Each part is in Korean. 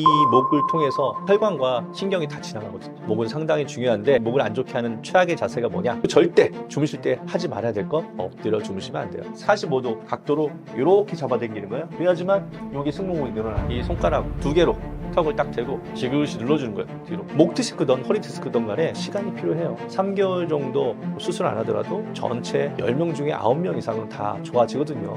이 목을 통해서 혈관과 신경이 다 지나가거든요. 목은 상당히 중요한데 목을 안 좋게 하는 최악의 자세가 뭐냐? 절대 주무실 때 하지 말아야 될 거 엎드려 주무시면 안 돼요. 45도 각도로 이렇게 잡아당기는 거예요. 그래야지만 여기 승모근이 늘어나. 이 손가락 두 개로 턱을 딱 대고 지그시 눌러주는 거예요. 뒤로. 목 디스크든 허리 디스크든 간에 시간이 필요해요. 3개월 정도 수술 안 하더라도 전체 10명 중에 9명 이상은 다 좋아지거든요.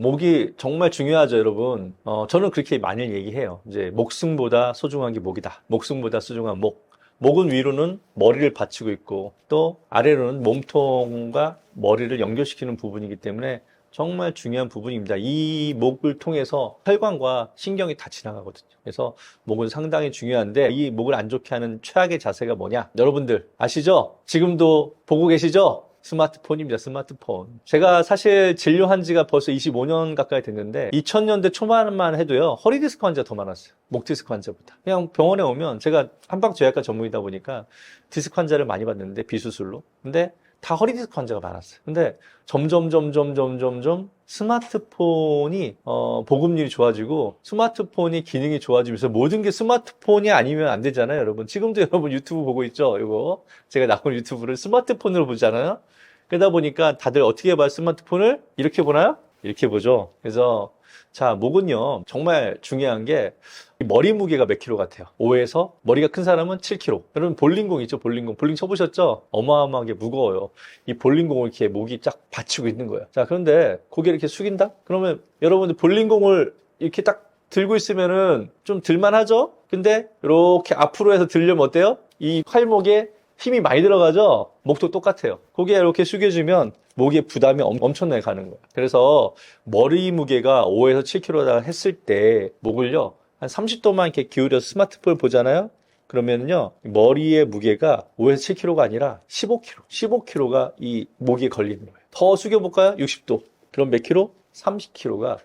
목이 정말 중요하죠, 여러분. 어, 저는 그렇게 많이 얘기해요. 이제 목숨보다 소중한 게 목이다. 목숨보다 소중한 목. 목은 위로는 머리를 받치고 있고 또 아래로는 몸통과 머리를 연결시키는 부분이기 때문에 정말 중요한 부분입니다. 이 목을 통해서 혈관과 신경이 다 지나가거든요. 그래서 목은 상당히 중요한데 이 목을 안 좋게 하는 최악의 자세가 뭐냐? 여러분들 아시죠? 지금도 보고 계시죠? 스마트폰입니다. 스마트폰. 제가 사실 진료한 지가 벌써 25년 가까이 됐는데 2000년대 초반만 해도요. 허리 디스크 환자 더 많았어요. 목 디스크 환자보다. 그냥 병원에 오면 제가 한방제약과 전문이다 보니까 디스크 환자를 많이 봤는데 비수술로. 근데 다 허리 디스크 환자가 많았어요. 근데 점점 점점 점점 점 스마트폰이 어, 보급률이 좋아지고 스마트폰이 기능이 좋아지면서 모든 게 스마트폰이 아니면 안 되잖아요, 여러분. 지금도 여러분 유튜브 보고 있죠, 이거. 제가 나온 유튜브를 스마트폰으로 보잖아요. 그러다 보니까 다들 어떻게 봐요, 스마트폰을? 이렇게 보나요? 이렇게 보죠. 그래서 자, 목은요, 정말 중요한 게이 머리 무게가 몇 킬로 같아요? 5에서 머리가 큰 사람은 7킬로. 여러분 볼링공 있죠, 볼링공. 볼링 쳐보셨죠? 어마어마하게 무거워요. 이 볼링공을 이렇게 목이 쫙 받치고 있는 거예요. 자, 그런데 고개를 이렇게 숙인다? 그러면 여러분들 볼링공을 이렇게 딱 들고 있으면은 좀 들만하죠? 근데 이렇게 앞으로 해서 들려면 어때요? 이 팔목에 힘이 많이 들어가죠? 목도 똑같아요. 고개 이렇게 숙여주면 목에 부담이 엄- 엄청나게 가는 거예요. 그래서 머리 무게가 5에서 7kg다 했을 때 목을요, 한 30도만 이렇게 기울여서 스마트폰을 보잖아요? 그러면요, 머리의 무게가 5에서 7kg가 아니라 15kg. 15kg가 이 목에 걸리는 거예요. 더 숙여볼까요? 60도. 그럼 몇 킬로? 30kg가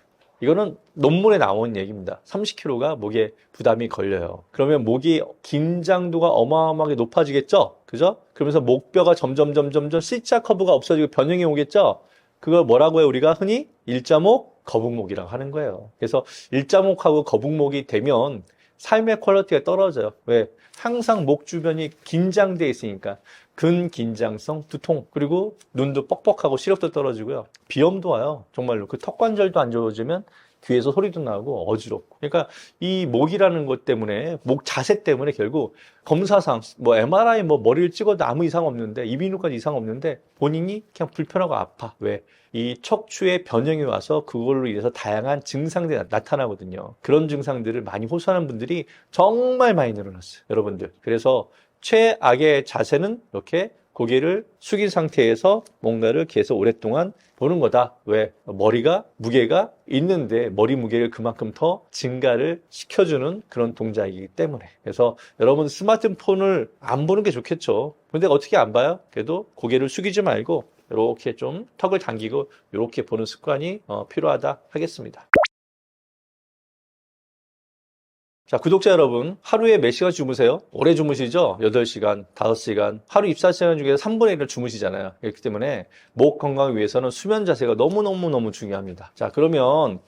이거는 논문에 나온 얘기입니다. 30kg가 목에 부담이 걸려요. 그러면 목이 긴장도가 어마어마하게 높아지겠죠? 그죠? 그러면서 목뼈가 점점 점점 점 C자 커브가 없어지고 변형이 오겠죠? 그걸 뭐라고 해요? 우리가 흔히 일자목, 거북목이라고 하는 거예요. 그래서 일자목하고 거북목이 되면 삶의 퀄리티가 떨어져요. 왜? 항상 목 주변이 긴장돼 있으니까 근긴장성 두통 그리고 눈도 뻑뻑하고 시력도 떨어지고요. 비염도 와요. 정말로 그 턱관절도 안 좋아지면 귀에서 소리도 나고 어지럽고. 그러니까 이 목이라는 것 때문에 목 자세 때문에 결국 검사상 뭐 MRI 뭐 머리를 찍어도 아무 이상 없는데 이비인후과도 이상 없는데 본인이 그냥 불편하고 아파. 왜? 이 척추에 변형이 와서 그걸로 인해서 다양한 증상들이 나- 나타나거든요. 그런 증상들을 많이 호소하는 분들이 정말 많이 늘어났어요. 여러분들. 그래서 최악의 자세는 이렇게 고개를 숙인 상태에서 뭔가를 계속 오랫동안 보는 거다. 왜? 머리가, 무게가 있는데 머리 무게를 그만큼 더 증가를 시켜주는 그런 동작이기 때문에. 그래서 여러분 스마트폰을 안 보는 게 좋겠죠. 근데 어떻게 안 봐요? 그래도 고개를 숙이지 말고 이렇게 좀 턱을 당기고 이렇게 보는 습관이 어, 필요하다 하겠습니다. 자, 구독자 여러분, 하루에 몇 시간 주무세요? 오래 주무시죠? 8시간, 5시간. 하루 24시간 중에서 3분의 1을 주무시잖아요. 그렇기 때문에 목 건강을 위해서는 수면 자세가 너무너무너무 중요합니다. 자, 그러면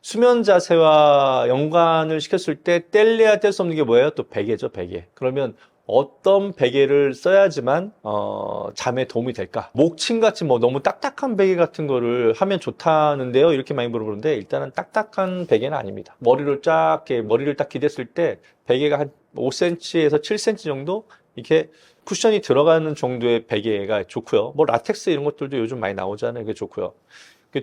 수면 자세와 연관을 시켰을 때 뗄래야 뗄 수 없는 게 뭐예요? 또 베개죠, 베개. 그러면 어떤 베개를 써야지만 어, 잠에 도움이 될까? 목침 같이 뭐 너무 딱딱한 베개 같은 거를 하면 좋다는데요. 이렇게 많이 물어보는데 일단은 딱딱한 베개는 아닙니다. 머리를 쫙 머리를 딱 기댔을 때 베개가 한 5cm에서 7cm 정도 이렇게 쿠션이 들어가는 정도의 베개가 좋고요. 뭐 라텍스 이런 것들도 요즘 많이 나오잖아요. 그게 좋고요.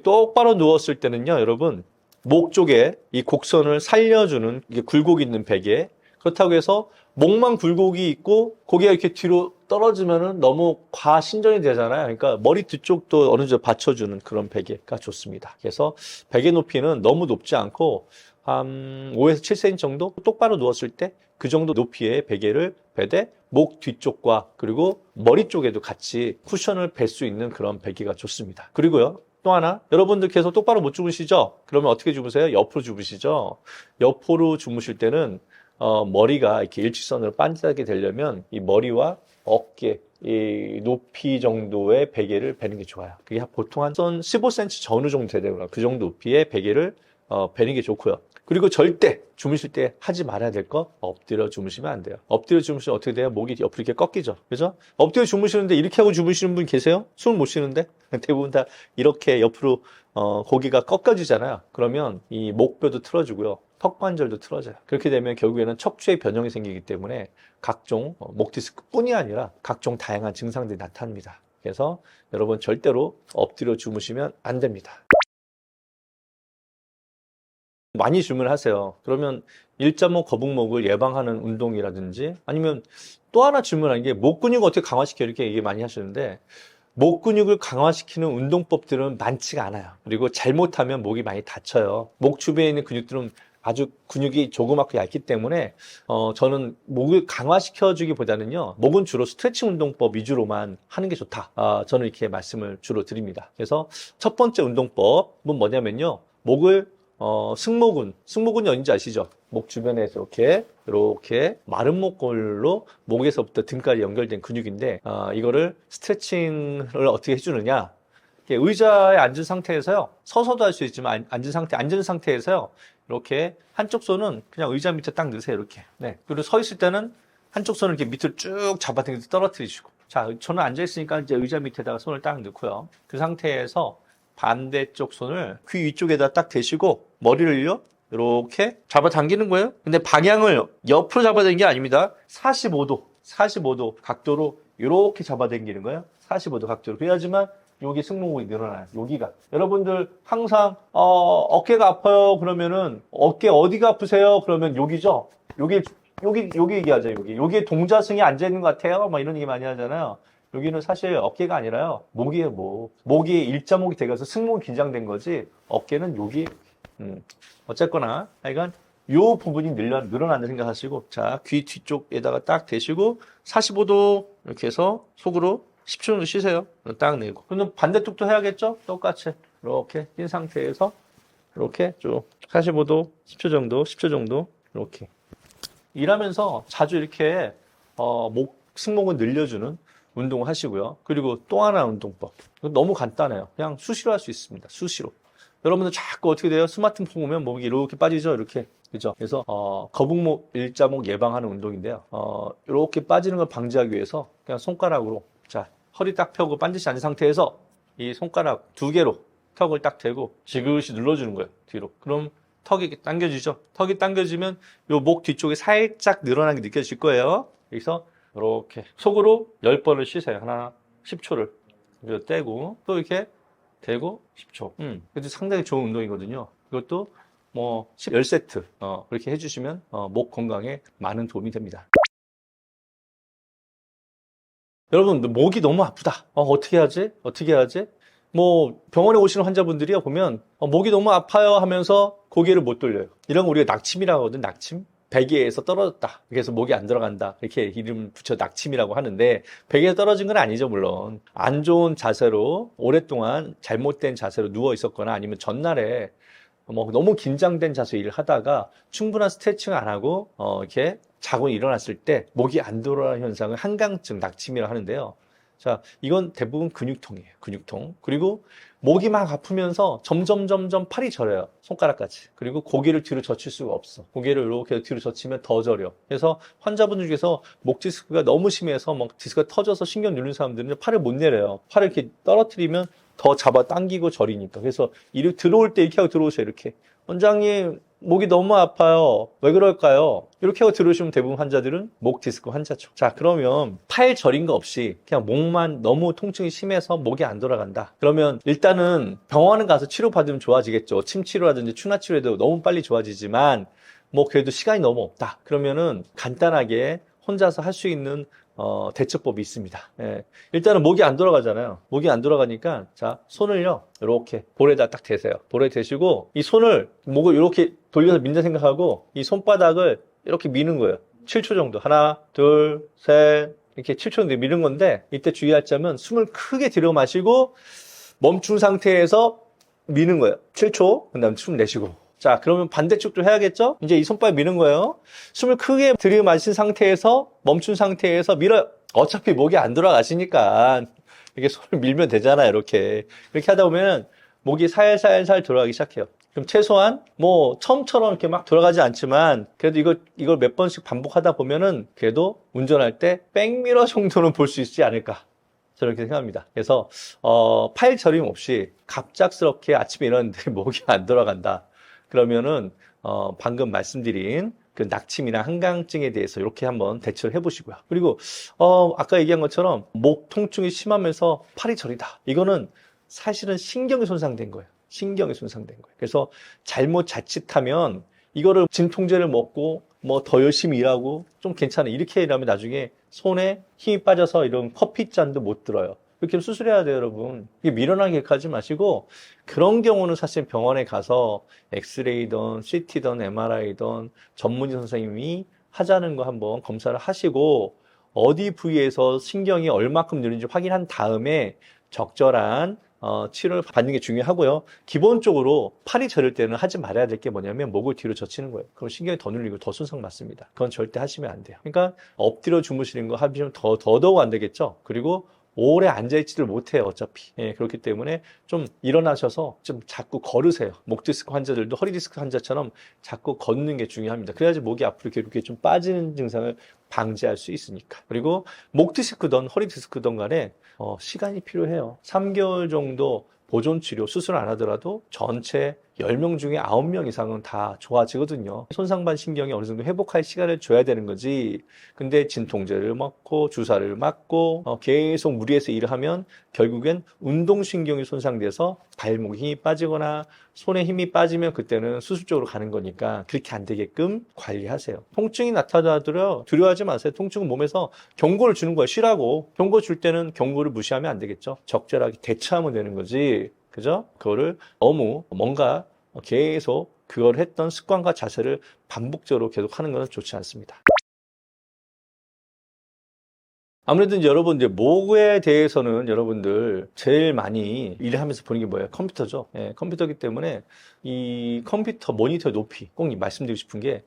똑바로 누웠을 때는요, 여러분 목 쪽에 이 곡선을 살려주는 굴곡 있는 베개. 그렇다고 해서 목만 굴곡이 있고 고개가 이렇게 뒤로 떨어지면은 너무 과신전이 되잖아요. 그러니까 머리 뒤쪽도 어느 정도 받쳐주는 그런 베개가 좋습니다. 그래서 베개 높이는 너무 높지 않고 한 5에서 7cm 정도 똑바로 누웠을 때 그 정도 높이의 베개를 베되 목 뒤쪽과 그리고 머리 쪽에도 같이 쿠션을 벨 수 있는 그런 베개가 좋습니다. 그리고요. 또 하나, 여러분들 계속 똑바로 못 주무시죠? 그러면 어떻게 주무세요? 옆으로 주무시죠? 옆으로 주무실 때는 어, 머리가 이렇게 일직선으로 반짝게 되려면 이 머리와 어깨 이 높이 정도의 베개를 베는 게 좋아요. 그게 보통 한 15cm 전후 정도 되더라고요. 그 정도 높이의 베개를 어, 베는 게 좋고요. 그리고 절대 주무실 때 하지 말아야 될 거 엎드려 주무시면 안 돼요. 엎드려 주무시면 어떻게 돼요? 목이 옆으로 이렇게 꺾이죠. 그죠? 엎드려 주무시는데 이렇게 하고 주무시는 분 계세요? 숨 못 쉬는데? 대부분 다 이렇게 옆으로 어, 고기가 꺾여지잖아요. 그러면 이 목뼈도 틀어지고요. 턱관절도 틀어져요. 그렇게 되면 결국에는 척추의 변형이 생기기 때문에 각종 어, 목 디스크뿐이 아니라 각종 다양한 증상들이 나타납니다. 그래서 여러분 절대로 엎드려 주무시면 안 됩니다. 많이 질문하세요. 그러면 일자목 거북목을 예방하는 운동이라든지 아니면 또 하나 질문하는 게 목 근육 어떻게 강화시켜 이렇게 얘기 많이 하시는데 목 근육을 강화시키는 운동법들은 많지가 않아요. 그리고 잘못하면 목이 많이 다쳐요. 목 주변에 있는 근육들은 아주 근육이 조그맣고 얇기 때문에 어, 저는 목을 강화시켜 주기보다는요 목은 주로 스트레칭 운동법 위주로만 하는 게 좋다. 아, 저는 이렇게 말씀을 주로 드립니다. 그래서 첫 번째 운동법은 뭐냐면요 목을 어, 승모근, 승모근이 어딘지 아시죠? 목 주변에서 이렇게, 이렇게 마른 목골로 목에서부터 등까지 연결된 근육인데, 아, 이거를 스트레칭을 어떻게 해주느냐? 의자에 앉은 상태에서요, 서서도 할 수 있지만, 안- 앉은 상태, 앉은 상태에서요, 이렇게 한쪽 손은 그냥 의자 밑에 딱 넣으세요, 이렇게. 네. 그리고 서 있을 때는 한쪽 손을 이렇게 밑으로 쭉 잡아당겨서 떨어뜨리시고. 자, 저는 앉아 있으니까 이제 의자 밑에다가 손을 딱 넣고요. 그 상태에서 반대쪽 손을 귀 위쪽에다 딱 대시고 머리를요 이렇게 잡아당기는 거예요. 근데 방향을 옆으로 잡아당기는 게 아닙니다. 45도, 45도 각도로 이렇게 잡아당기는 거예요. 45도 각도로. 그래야지만 여기 승모근이 늘어나요. 여기가. 여러분들 항상 어, 어깨가 아파요. 그러면은 어깨 어디가 아프세요? 그러면 여기죠. 여기 여기 여기 얘기하죠. 여기 여기에 동자승이 앉아 있는 것 같아요. 막 이런 얘기 많이 하잖아요. 여기는 사실 어깨가 아니라요. 목이에요, 목. 목이 일자목이 돼가서 승모가 긴장된 거지. 어깨는 여기, 음. 어쨌거나, 하여간 요 부분이 늘려, 늘어난다 생각하시고, 자, 귀 뒤쪽에다가 딱 대시고, 45도 이렇게 해서 속으로 10초 정도 쉬세요. 딱 내고. 그럼 반대쪽도 해야겠죠? 똑같이. 이렇게 낀 상태에서, 이렇게 쭉 45도, 10초 정도, 10초 정도, 이렇게. 일하면서 자주 이렇게, 어, 목, 승모근 늘려주는 운동을 하시고요. 그리고 또 하나 운동법. 너무 간단해요. 그냥 수시로 할 수 있습니다. 수시로. 여러분들 자꾸 어떻게 돼요? 스마트폰 보면 목이 이렇게 빠지죠? 이렇게. 그죠? 그래서, 어, 거북목, 일자목 예방하는 운동인데요. 어, 이렇게 빠지는 걸 방지하기 위해서 그냥 손가락으로, 자, 허리 딱 펴고 반드시 앉은 상태에서 이 손가락 두 개로 턱을 딱 대고 지그시 눌러주는 거예요. 뒤로. 그럼 턱이 당겨지죠? 턱이 당겨지면 요 목 뒤쪽에 살짝 늘어나는 게 느껴질 거예요. 여기서 이렇게 속으로 10번을 쉬세요. 하나, 10초를. 그리고 떼고, 또 이렇게 대고 10초. 음, 그것도 상당히 좋은 운동이거든요. 이것도 뭐 10세트, 어, 그렇게 해주시면, 어, 목 건강에 많은 도움이 됩니다. 여러분, 목이 너무 아프다. 어, 어떻게 하지? 어떻게 하지? 뭐, 병원에 오시는 환자분들이요, 보면, 어, 목이 너무 아파요 하면서 고개를 못 돌려요. 이런 거 우리가 낙침이라고 하거든, 낙침. 베개에서 떨어졌다. 그래서 목이 안 들어간다. 이렇게 이름 붙여 낙침이라고 하는데 베개에 떨어진 건 아니죠, 물론. 안 좋은 자세로 오랫동안 잘못된 자세로 누워 있었거나 아니면 전날에 뭐 너무 긴장된 자세로 일을 하다가 충분한 스트레칭을 안 하고 어, 이렇게 자고 일어났을 때 목이 안 돌아가는 현상을 한강증, 낙침이라고 하는데요. 자, 이건 대부분 근육통이에요. 근육통. 그리고 목이 막 아프면서 점점 점점 팔이 저려요. 손가락까지. 그리고 고개를 뒤로 젖힐 수가 없어. 고개를 이렇게 뒤로 젖히면 더 저려. 그래서 환자분들 중에서 목 디스크가 너무 심해서 막 디스크가 터져서 신경 누르는 사람들은 팔을 못 내려요. 팔을 이렇게 떨어뜨리면 더 잡아 당기고 저리니까. 그래서 이렇게 들어올 때 이렇게 하고 들어오세요. 이렇게. 원장님, 목이 너무 아파요. 왜 그럴까요? 이렇게 하고 들으시면 대부분 환자들은 목 디스크 환자죠. 자, 그러면 팔 저린 거 없이 그냥 목만 너무 통증이 심해서 목이 안 돌아간다. 그러면 일단은 병원에 가서 치료받으면 좋아지겠죠. 침 치료라든지 추나 치료에도 너무 빨리 좋아지지만 뭐 그래도 시간이 너무 없다. 그러면은 간단하게 혼자서 할 수 있는 어, 대처법이 있습니다. 예. 일단은 목이 안 돌아가잖아요. 목이 안 돌아가니까 자 손을요 이렇게 볼에다 딱 대세요. 볼에 대시고 이 손을 목을 이렇게 돌려서 민다 생각하고 이 손바닥을 이렇게 미는 거예요. 7초 정도 하나 둘 셋 이렇게 7초 정도 미는 건데 이때 주의할 점은 숨을 크게 들여 마시고 멈춘 상태에서 미는 거예요. 7초 그다음 숨 내쉬고 자, 그러면 반대쪽도 해야겠죠? 이제 이 손바닥 미는 거예요. 숨을 크게 들이마신 상태에서 멈춘 상태에서 밀어요. 어차피 목이 안 돌아가시니까 이렇게 손을 밀면 되잖아요. 이렇게. 이렇게 하다 보면 목이 살살살 돌아가기 시작해요. 그럼 최소한 뭐 처음처럼 이렇게 막 돌아가지 않지만 그래도 이거 이걸 몇 번씩 반복하다 보면은 그래도 운전할 때 백미러 정도는 볼 수 있지 않을까. 저는 그렇게 생각합니다. 그래서 어, 팔 저림 없이 갑작스럽게 아침에 일어났는데 목이 안 돌아간다. 그러면은 어, 방금 말씀드린 그 낙침이나 한강증에 대해서 이렇게 한번 대처를 해보시고요. 그리고 어, 아까 얘기한 것처럼 목 통증이 심하면서 팔이 저리다. 이거는 사실은 신경이 손상된 거예요. 신경이 손상된 거예요. 그래서 잘못 자칫하면 이거를 진통제를 먹고 뭐 더 열심히 일하고 좀 괜찮아 이렇게 일하면 나중에 손에 힘이 빠져서 이런 커피 잔도 못 들어요. 이렇게 수술해야 돼요, 여러분. 이게 미련하게 하지 마시고 그런 경우는 사실 병원에 가서 엑스레이든 CT든 MRI든 전문의 선생님이 하자는 거 한번 검사를 하시고 어디 부위에서 신경이 얼마큼 느는지 확인한 다음에 적절한 어, 치료를 받는 게 중요하고요. 기본적으로 팔이 저릴 때는 하지 말아야 될 게 뭐냐면 목을 뒤로 젖히는 거예요. 그럼 신경이 더 눌리고 더 손상 맞습니다. 그건 절대 하시면 안 돼요. 그러니까 엎드려 주무시는 거 하시면 더, 더더욱 안 되겠죠. 그리고 오래 앉아있지를 못해요, 어차피. 예, 그렇기 때문에 좀 일어나셔서 좀 자꾸 걸으세요. 목 디스크 환자들도 허리 디스크 환자처럼 자꾸 걷는 게 중요합니다. 그래야지 목이 앞으로 이렇게 좀 빠지는 증상을 방지할 수 있으니까. 그리고 목 디스크든 허리 디스크든 간에 어, 시간이 필요해요. 3개월 정도 보존 치료 수술 안 하더라도 전체 10명 중에 9명 이상은 다 좋아지거든요. 손상반 신경이 어느 정도 회복할 시간을 줘야 되는 거지. 근데 진통제를 먹고 주사를 맞고 어, 계속 무리해서 일을 하면 결국엔 운동신경이 손상돼서 발목에 힘이 빠지거나 손에 힘이 빠지면 그때는 수술 쪽으로 가는 거니까 그렇게 안 되게끔 관리하세요. 통증이 나타나더라도 두려워하지 마세요. 통증은 몸에서 경고를 주는 거예요. 쉬라고. 경고 줄 때는 경고를 무시하면 안 되겠죠. 적절하게 대처하면 되는 거지. 그죠? 그거를 너무 뭔가 계속 그걸 했던 습관과 자세를 반복적으로 계속 하는 것은 좋지 않습니다. 아무래도 여러분 이제 목에 대해서는 여러분들 제일 많이 일을 하면서 보는 게 뭐예요? 컴퓨터죠. 예, 컴퓨터기 때문에 이 컴퓨터 모니터 높이 꼭 말씀드리고 싶은 게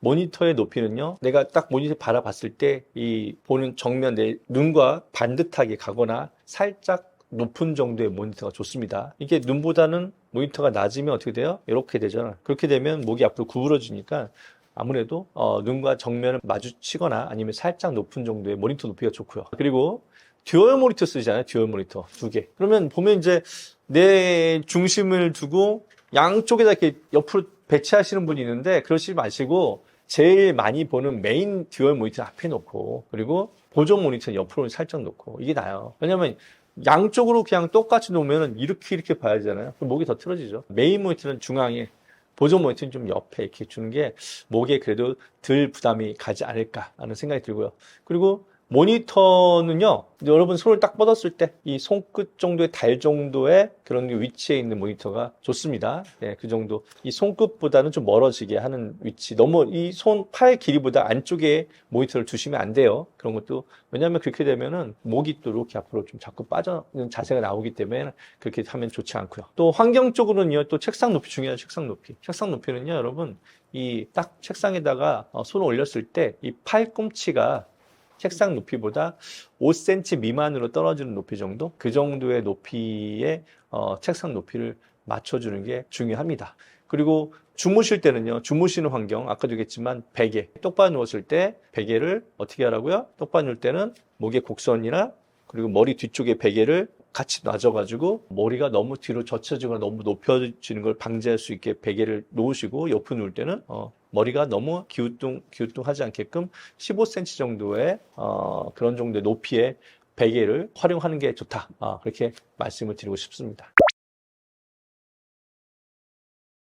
모니터의 높이는요. 내가 딱 모니터 바라봤을 때 이 보는 정면 내 눈과 반듯하게 가거나 살짝 높은 정도의 모니터가 좋습니다. 이게 눈보다는 모니터가 낮으면 어떻게 돼요? 이렇게 되잖아. 그렇게 되면 목이 앞으로 구부러지니까 아무래도 어, 눈과 정면을 마주치거나 아니면 살짝 높은 정도의 모니터 높이가 좋고요. 그리고 듀얼 모니터 쓰잖아요. 듀얼 모니터 두 개. 그러면 보면 이제 내 중심을 두고 양쪽에다 이렇게 옆으로 배치하시는 분이 있는데 그러지 마시고 제일 많이 보는 메인 듀얼 모니터 앞에 놓고 그리고 보조 모니터 옆으로 살짝 놓고 이게 나아요. 왜냐면 양쪽으로 그냥 똑같이 놓으면 이렇게 이렇게 봐야 되잖아요. 그럼 목이 더 틀어지죠. 메인 모니터는 중앙에 보조 모니터는 좀 옆에 이렇게 주는 게 목에 그래도 덜 부담이 가지 않을까 하는 생각이 들고요. 그리고 모니터는요, 여러분 손을 딱 뻗었을 때 이 손끝 정도의 달 정도의 그런 위치에 있는 모니터가 좋습니다. 네, 그 정도. 이 손끝보다는 좀 멀어지게 하는 위치. 너무 이 손, 팔 길이보다 안쪽에 모니터를 두시면 안 돼요. 그런 것도. 왜냐하면 그렇게 되면은 목이 또 이렇게 앞으로 좀 자꾸 빠져는 자세가 나오기 때문에 그렇게 하면 좋지 않고요. 또 환경적으로는요, 또 책상 높이 중요해요. 책상 높이. 책상 높이는요, 여러분. 이 딱 책상에다가 어, 손을 올렸을 때 이 팔꿈치가 책상 높이보다 5cm 미만으로 떨어지는 높이 정도? 그 정도의 높이의 어, 책상 높이를 맞춰주는 게 중요합니다. 그리고 주무실 때는요, 주무시는 환경, 아까도 얘기했지만 베개. 똑바로 누웠을 때 베개를 어떻게 하라고요? 똑바로 누울 때는 목의 곡선이나 그리고 머리 뒤쪽에 베개를 같이 놔줘가지고 머리가 너무 뒤로 젖혀지거나 너무 높여지는 걸 방지할 수 있게 베개를 놓으시고 옆에 누울 때는 어, 머리가 너무 기우뚱 기우뚱하지 않게끔 15cm 정도의 어, 그런 정도의 높이의 베개를 활용하는 게 좋다. 아, 그렇게 말씀을 드리고 싶습니다.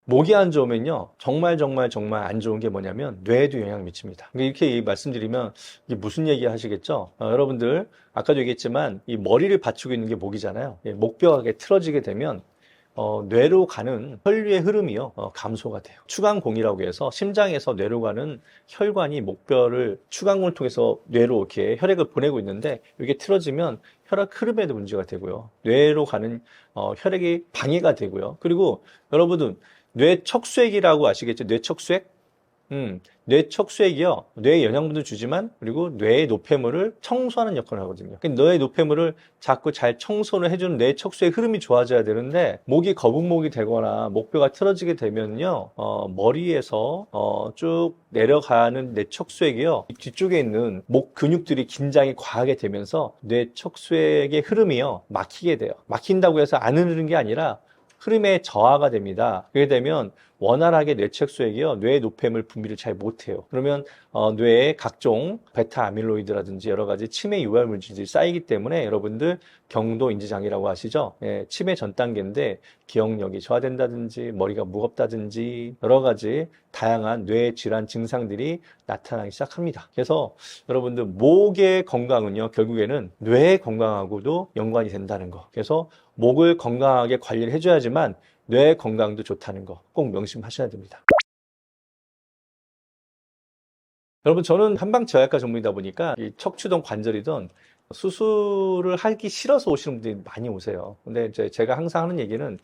목이 안 좋으면요, 정말 정말 정말 안 좋은 게 뭐냐면 뇌에도 영향을 미칩니다. 이렇게 말씀드리면 이게 무슨 얘기 하시겠죠? 어, 여러분들 아까도 얘기했지만 이 머리를 받치고 있는 게 목이잖아요. 예, 목뼈가 틀어지게 되면 어, 뇌로 가는 혈류의 흐름이요 어, 감소가 돼요. 추간공이라고 해서 심장에서 뇌로 가는 혈관이 목뼈를 추간공을 통해서 뇌로 이렇게 혈액을 보내고 있는데 이게 틀어지면 혈액 흐름에도 문제가 되고요. 뇌로 가는 어, 혈액이 방해가 되고요. 그리고 여러분은 뇌척수액이라고 아시겠죠? 뇌척수액? 음, 뇌 척수액이요. 뇌에 영양분도 주지만 그리고 뇌의 노폐물을 청소하는 역할을 하거든요. 그러니까 뇌의 노폐물을 자꾸 잘 청소를 해주는 뇌 척수의 흐름이 좋아져야 되는데 목이 거북목이 되거나 목뼈가 틀어지게 되면요, 어, 머리에서 어, 쭉 내려가는 뇌 척수액이요. 이 뒤쪽에 있는 목 근육들이 긴장이 과하게 되면서 뇌 척수액의 흐름이요 막히게 돼요. 막힌다고 해서 안 흐르는 게 아니라 흐름의 저하가 됩니다. 그렇게 되면 원활하게 뇌책수액이요 뇌 노폐물 분비를 잘 못해요. 그러면 어, 뇌에 각종 베타 아밀로이드라든지 여러 가지 치매 유발 물질들이 쌓이기 때문에 여러분들 경도 인지 장애라고 하시죠. 예, 치매 전 단계인데 기억력이 저하된다든지 머리가 무겁다든지 여러 가지 다양한 뇌 질환 증상들이 나타나기 시작합니다. 그래서 여러분들 목의 건강은요 결국에는 뇌 건강하고도 연관이 된다는 거. 그래서 목을 건강하게 관리를 해줘야지만 뇌 건강도 좋다는 거 꼭 명심하셔야 됩니다. 여러분 저는 한방제약과 전문이다 보니까 이 척추든 관절이든 수술을 하기 싫어서 오시는 분들이 많이 오세요. 근데 이제 제가 항상 하는 얘기는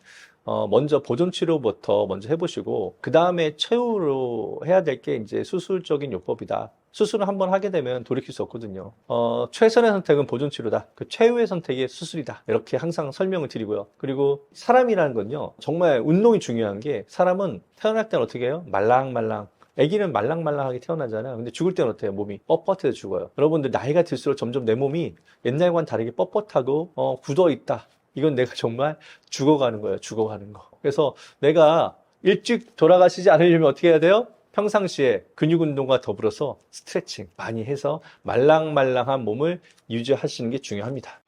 어 먼저 보존 치료부터 먼저 해보시고 그 다음에 최후로 해야 될 게 이제 수술적인 요법이다. 수술을 한번 하게 되면 돌이킬 수 없거든요. 어, 최선의 선택은 보존 치료다. 그 최후의 선택이 수술이다. 이렇게 항상 설명을 드리고요. 그리고 사람이라는 건요. 정말 운동이 중요한 게 사람은 태어날 때는 어떻게 해요? 말랑말랑 아기는 말랑말랑하게 태어나잖아요. 근데 죽을 때는 어때요? 몸이 뻣뻣해서 죽어요. 여러분들 나이가 들수록 점점 내 몸이 옛날과는 다르게 뻣뻣하고 어, 굳어 있다. 이건 내가 정말 죽어가는 거예요. 죽어가는 거. 그래서 내가 일찍 돌아가시지 않으려면 어떻게 해야 돼요? 평상시에 근육 운동과 더불어서 스트레칭 많이 해서 말랑말랑한 몸을 유지하시는 게 중요합니다.